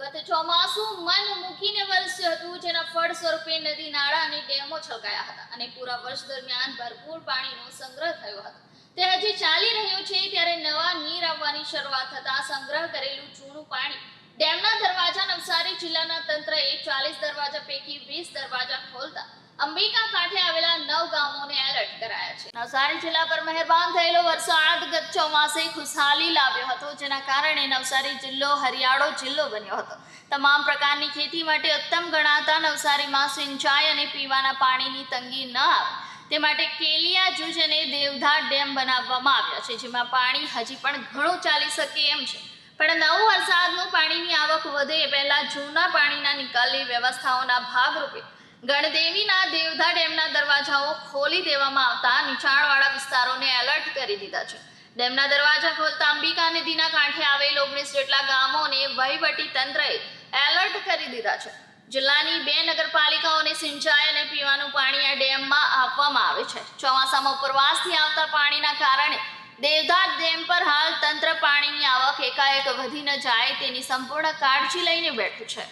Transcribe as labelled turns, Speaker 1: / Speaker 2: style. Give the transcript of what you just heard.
Speaker 1: ગત ચોમાસું મન મૂકીને વરસ્યું હતું, જેના ફળ સ્વરૂપે નદી, નાળા અને ડેમો છલકાયા હતા અને પૂરા વર્ષ દરમિયાન ભરપૂર પાણીનો સંગ્રહ થયો હતો. તે હજી ચાલી રહ્યો છે, ત્યારે નવા નીર આવવાની શરૂઆત થતા સંગ્રહ કરેલું જૂનું પાણી ડેમના દરવાજા નવસારી જિલ્લાના તંત્રએ ચાલીસ દરવાજા પૈકી વીસ દરવાજા ખોલતા અંબિકા કાંઠે આવેલા નવ ગામોને એલર્ટ કરાયા નવસારી જિલ્લા પર મહેરબાન થયેલો વરસાદ ગત ચોમાસે ખુશહાલી લાવ્યો હતો, જેના કારણે નવસારી જિલ્લો હરિયાળો જિલ્લો બન્યો હતો. તમામ પ્રકારની ખેતી માટે ઉત્તમ ગણાતા નવસારીમાં સિંચાઈ અને પીવાના પાણીની તંગી ન આવે. તે માટે કેલિયા જૂજ અને દેવધાર ડેમ બનાવવામાં આવ્યા છે, જેમાં પાણી હજી પણ ઘણું ચાલી શકે એમ છે. પણ નવું વરસાદનું પાણીની આવક વધે પહેલા જૂના પાણીના નિકાલની વ્યવસ્થાઓના ભાગરૂપે ગણદેવીના દેવધા દરવાજાઓ ખોલી દેવામાં આવતા નીચાણવાળા વિસ્તારોને એલર્ટ કરી દીધા છે. ડેમના દરવાજા ખોલતા અંબિકા નદીના કાંઠે આવેલ ઓગણીસ જેટલા ગામોને વહીવટી તંત્રએ એલર્ટ કરી દીધા છે. જિલ્લાની બે નગરપાલિકાઓને સિંચાઈ અને પીવાનું પાણી આ ડેમમાં આપવામાં આવે છે. ચોમાસામાં ઉપરવાસથી આવતા પાણીના કારણે દેવદાર ડેમ પર હાલ તંત્ર પાણીની આવક એકાએક વધી ન જાય તેની સંપૂર્ણ કાળજી લઈને બેઠું છે.